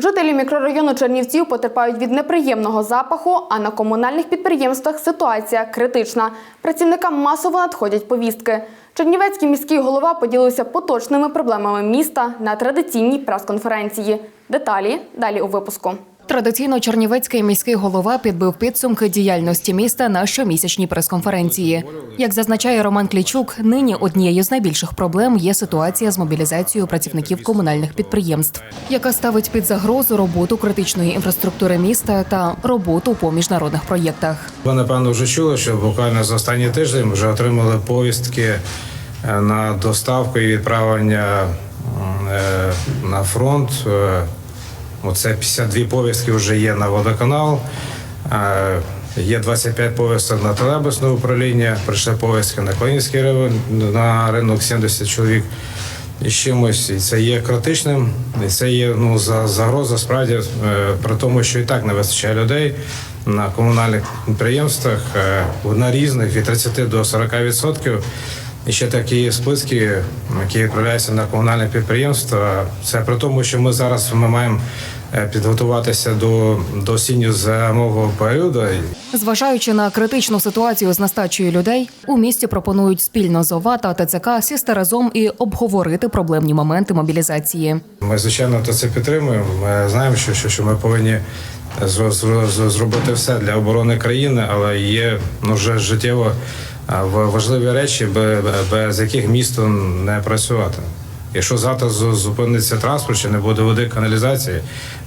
Жителі мікрорайону Чернівців потерпають від неприємного запаху, а на комунальних підприємствах ситуація критична. Працівникам масово надходять повістки. Чернівецький міський голова поділився поточними проблемами міста на традиційній прес-конференції. Деталі далі у випуску. Традиційно Чернівецький міський голова підбив підсумки діяльності міста на щомісячній прес-конференції. Як зазначає Роман Клічук, нині однією з найбільших проблем є ситуація з мобілізацією працівників комунальних підприємств, яка ставить під загрозу роботу критичної інфраструктури міста та роботу по міжнародних проєктах. Ви напевно вже чули, що буквально за останній тиждень вже отримали повістки е, на доставку і відправлення е, на фронт. Оце 52 повістки вже є на водоканал. Е, Є 25 повісток на телебусне управління, прийшли повістки на Клинівський район, на ринок 70 чоловік і чимось. І це є критичним, і це є ну, за- загроза справді е, при тому, що і так не вистачає людей на комунальних підприємствах е, на різних від 30 до 40 відсотків. І ще такі списки, які відправляються на комунальне підприємства. Це при тому, що ми зараз ми маємо е, підготуватися до, до осінньо-зимового періоду. Зважаючи на критичну ситуацію з нестачею людей, у місті пропонують спільно з ОВА та ТЦК сісти разом і обговорити проблемні моменти мобілізації. Ми звичайно то це підтримуємо. Ми знаємо, що, що, що ми повинні зро- зро- зро- зробити все для оборони країни, але є ну, вже життєво важливі речі, бе- бе- без яких місто не працювати. Якщо завтра зупиниться транспорт, чи не буде води каналізації,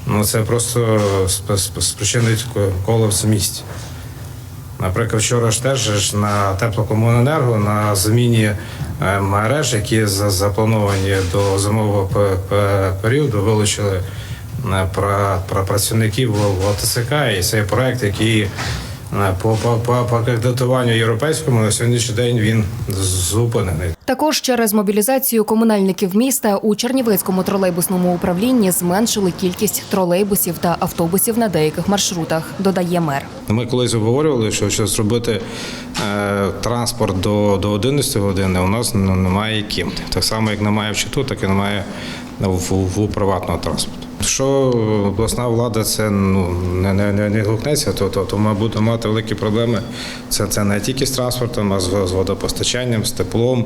ну це просто сп- сп- спричинить ко- колапс в місті. Наприклад, вчора ж теж на теплокомуненерго на заміні е, мереж, які заплановані до зимового пе- пе- періоду, вилучили е, про, про працівників ОТСК. І цей проект, який по, по, по, по кредитуванню європейському на сьогоднішній день він зупинений. Також через мобілізацію комунальників міста у Чернівецькому тролейбусному управлінні зменшили кількість тролейбусів та автобусів на деяких маршрутах, додає мер. Ми колись обговорювали, що, що зробити е, транспорт до, до 11 години у нас немає ким. Так само, як немає в ЧТУ, так і немає в, в, в приватного транспорту. Якщо обласна влада це ну не, не, не, не гукнеться, то, то, то ми будемо мати великі проблеми. Це, це не тільки з транспортом, а з, з водопостачанням, з теплом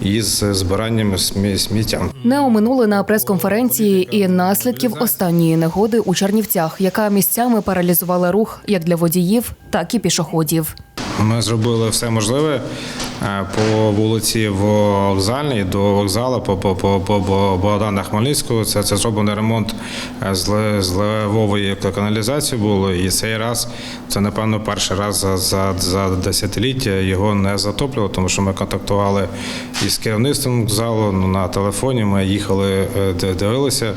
і з збиранням смі- сміття. Не оминули на прес-конференції і наслідків останньої негоди у Чернівцях, яка місцями паралізувала рух як для водіїв, так і пішоходів. Ми зробили все можливе по вулиці Вокзальній до вокзалу, по, по, по, по, Богдана Хмельницького. Це, це зроблений ремонт е, зливової каналізації було. І цей раз це, напевно, перший раз за, за, за десятиліття його не затоплювало, тому що ми контактували із керівництвом вокзалу ну, на телефоні. Ми їхали, е, дивилися.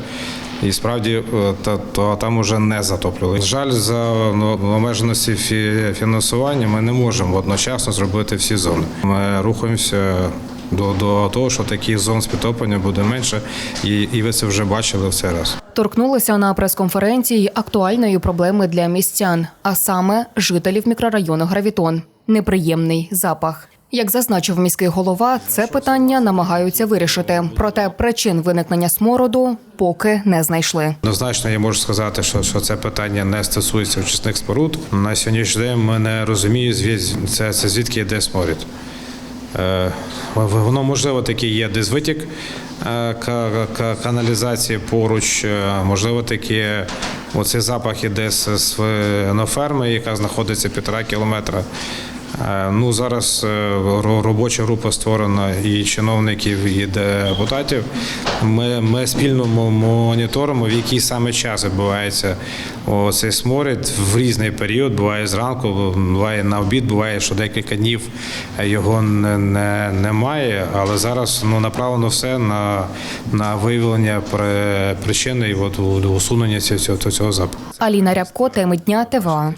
І справді е, та, то там уже не затоплювали. Жаль, за ну, обмеженості фі- фінансування ми не можемо одночасно зробити всі зони. Ми рухаємося до, до того, що таких зон з підтоплення буде менше, і, і ви це вже бачили в цей раз. Торкнулися на прес-конференції актуальної проблеми для містян, а саме жителів мікрорайону Гравітон неприємний запах. Як зазначив міський голова, це питання намагаються вирішити. Проте причин виникнення смороду поки не знайшли. Однозначно, я можу сказати, що, що це питання не стосується очисних споруд. На сьогоднішній день ми не розуміємо, звід- це, це звідки йде сморід. Е, Воно можливо таки є десь витік е, ка- ка- каналізації поруч, е, можливо, таки оцей запах іде з з ферми, яка знаходиться півтора кілометра. Е, Ну зараз е, робоча група створена і чиновників, і депутатів. Ми, ми спільно моніторимо, в який саме час відбувається цей сморід в різний період. Буває зранку, буває на обід, буває, що декілька днів його не, не, немає. Але зараз ну направлено все на, на виявлення при- причини і от усунення цього, цього запаху. Аліна Рябко, теми дня ТВА.